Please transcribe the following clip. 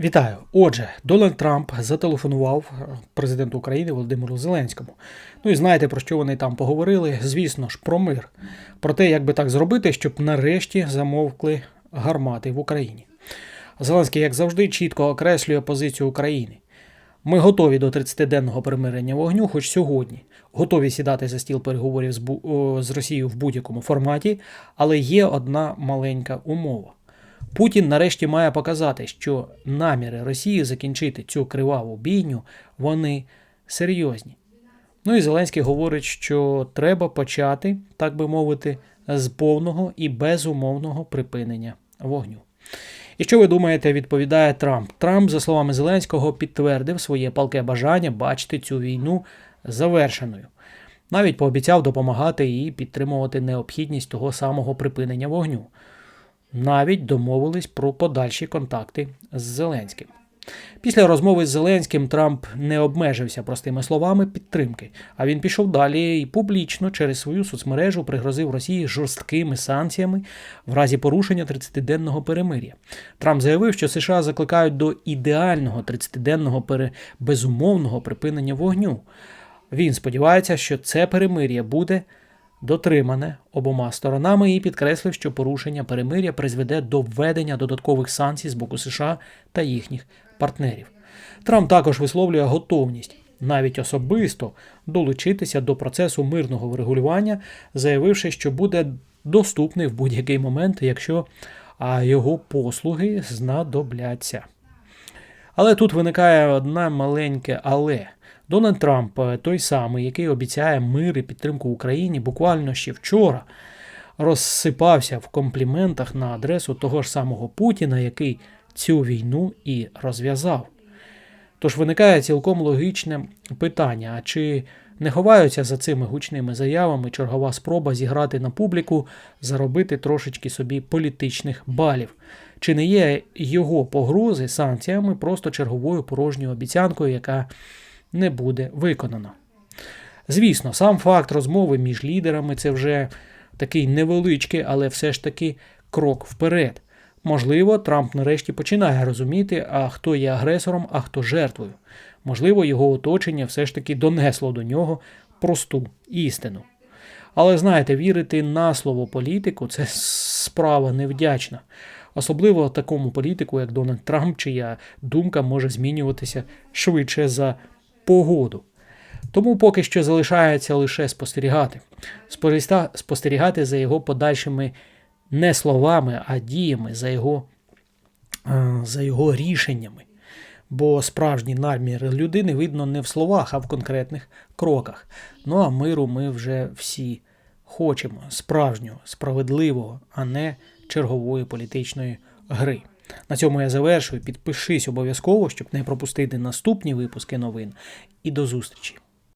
Вітаю. Отже, Дональд Трамп зателефонував е, президенту України Володимиру Зеленському. Ну і знаєте, про що вони там поговорили? Звісно ж, про мир. Про те, як би так зробити, щоб нарешті замовкли гармати в Україні. Зеленський, як завжди, чітко окреслює позицію України. Ми готові до 30-денного примирення вогню, хоч сьогодні. Готові сідати за стіл переговорів з, з Росією в будь-якому форматі, але є одна маленька умова. Путін нарешті має показати, що наміри Росії закінчити цю криваву бійню вони серйозні. Ну і Зеленський говорить, що треба почати, так би мовити, з повного і безумовного припинення вогню. І що ви думаєте, відповідає Трамп? Трамп, за словами Зеленського, підтвердив своє палке бажання бачити цю війну завершеною. Навіть пообіцяв допомагати і підтримувати необхідність того самого припинення вогню навіть домовились про подальші контакти з Зеленським. Після розмови з Зеленським Трамп не обмежився простими словами підтримки, а він пішов далі і публічно через свою соцмережу пригрозив Росії жорсткими санкціями в разі порушення 30-денного перемир'я. Трамп заявив, що США закликають до ідеального 30-денного пере... безумовного припинення вогню. Він сподівається, що це перемир'я буде дотримане обома сторонами і підкреслив, що порушення перемиря призведе до введення додаткових санкцій з боку США та їхніх партнерів. Трамп також висловлює готовність навіть особисто долучитися до процесу мирного врегулювання, заявивши, що буде доступний в будь-який момент, якщо його послуги знадобляться. Але тут виникає одне маленьке але. Дональд Трамп, е, той самий, який обіцяє мир і підтримку Україні, буквально ще вчора розсипався в компліментах на адресу того ж самого Путіна, який цю війну і розв'язав. Тож виникає цілком логічне питання: а чи не ховаються за цими гучними заявами чергова спроба зіграти на публіку, заробити трошечки собі політичних балів? Чи не є його погрози санкціями просто черговою порожньою обіцянкою, яка не буде виконана? Звісно, сам факт розмови між лідерами це вже такий невеличкий, але все ж таки крок вперед. Можливо, Трамп нарешті починає розуміти, а хто є агресором, а хто жертвою. Можливо, його оточення все ж таки донесло до нього просту істину. Але знаєте, вірити на слово політику це справа невдячна. Особливо такому політику, як Дональд Трамп, чия думка може змінюватися швидше за погоду. Тому поки що залишається лише спостерігати. Спостерігати за його подальшими не словами, а діями, за його, е, за його рішеннями. Бо справжній намір людини видно не в словах, а в конкретних кроках. Ну а миру ми вже всі хочемо справжнього, справедливого, а не чергової політичної гри. На цьому я завершую. Підпишись обов'язково, щоб не пропустити наступні випуски новин. І до зустрічі!